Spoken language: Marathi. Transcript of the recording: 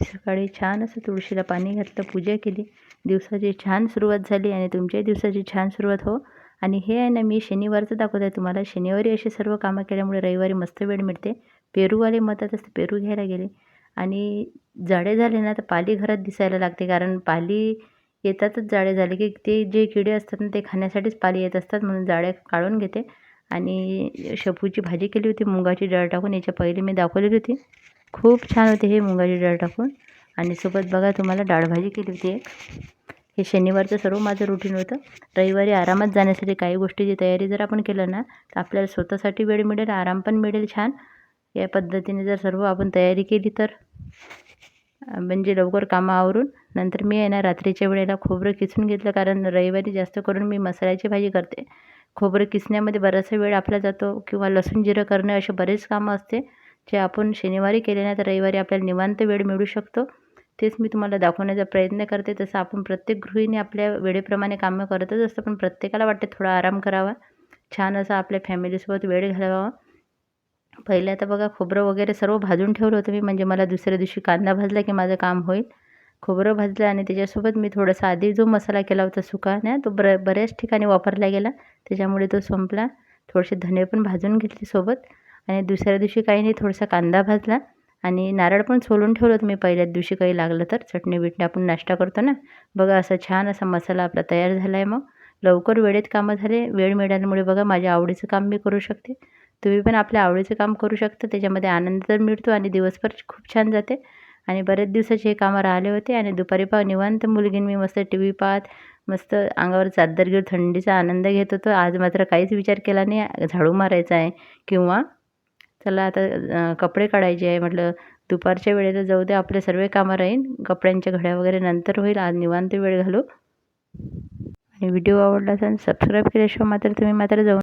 सकाळी छान असं तुळशीला पाणी घातलं पूजा केली. दिवसाची छान सुरुवात झाली आणि तुमच्याही दिवसाची छान सुरुवात हो. आणि हे आहे ना मी शनिवारचं दाखवत आहे तुम्हाला. शनिवारी असे सर्व कामं केल्यामुळे रविवारी मस्त वेळ मिळते. पेरूवाले मतात असते पेरू घ्यायला गेले. आणि जाडे झाले ना तर पाली घरात दिसायला लागते. कारण पाली येतातच जाडे झाले की ते जे किडे असतात ना ते खाण्यासाठीच पाली येत असतात. म्हणून जाड्या काढून घेते. आणि शेपूची भाजी केली होती. मुगाची डाळ टाकून याच्या पहिले मी दाखवलेली होती. खूप छान होते हे मुगाची डाळ टाकून. आणि सोबत बघा तुम्हाला डाळ भाजी केली होती एक. हे शनिवारचं सर्व माझं रुटीन होतं. रविवारी आरामात जाण्यासाठी काही गोष्टीची तयारी जर आपण केलं ना तर आपल्याला स्वतःसाठी वेळ मिळेल आराम पण मिळेल छान. या पद्धतीने जर सर्व आपण तयारी केली तर. म्हणजे लवकर कामं आवरून नंतर मी आहे ना रात्रीच्या वेळेला खोबरं किसून घेतलं कारण रविवारी जास्त करून मी मसाल्याची भाजी करते. खोबरं किसण्यामध्ये बराचसा वेळ आपला जातो किंवा लसूण जिरं करणं असे बरेच कामं असते. जे आपण शनिवारी केले ना तर रविवारी आपल्याला निवांत वेळ मिळू शकतो. तेच मी तुम्हाला दाखवण्याचा प्रयत्न करते. तसं आपण प्रत्येक गृहिणी आपल्या वेळेप्रमाणे कामं करतच असतं पण प्रत्येकाला वाटते थोडा आराम करावा. छान असा आपल्या फॅमिलीसोबत वेळ घालवावा. पहिले आता बघा खोबरं वगैरे सर्व भाजून ठेवलं होतं मी म्हणजे मला दुसऱ्या दिवशी कांदा भाजला की माझं काम होईल. खोबरं भाजलं आणि त्याच्यासोबत मी थोडासा आधी जो मसाला केला होता सुका ना तो बर बऱ्याच ठिकाणी वापरला गेला. त्याच्यामुळे तो संपला. थोडेसे धने पण भाजून घेतले सोबत. आणि दुसऱ्या दिवशी काही नाही थोडासा कांदा भाजला आणि नारळ पण सोलून ठेवलं होतं मी. पहिल्याच दिवशी काही लागलं तर चटणी बिटणी आपण नाश्ता करतो ना. बघा असा छान असा मसाला आपला तयार झाला आहे मग. लवकर वेळेत कामं झाले. वेळ मिळाल्यामुळे बघा माझ्या आवडीचं काम मी करू शकते. तुम्ही पण आपल्या आवडीचं काम करू शकता. त्याच्यामध्ये आनंद तर मिळतो आणि दिवसभर खूप छान जाते. आणि बरेच दिवसाचे हे कामं राहिले होते आणि दुपारी पाव निवांत मुलगीन मी मस्त टी व्ही पाहत मस्त अंगावर चादर घेऊन थंडीचा आनंद घेत होतो. आज मात्र काहीच विचार केला नाही. झाडू मारायचा आहे किंवा चला आता कपडे काढायचे आहे. म्हटलं दुपारच्या वेळेला जाऊ दे आपले सर्व कामं राहीन. कपड्यांच्या घड्या वगैरे नंतर होईल. आज निवांत वेळ घालू. आणि व्हिडिओ आवडला तर सबस्क्राईब केल्याशिवाय मात्र तुम्ही मात्र जाऊ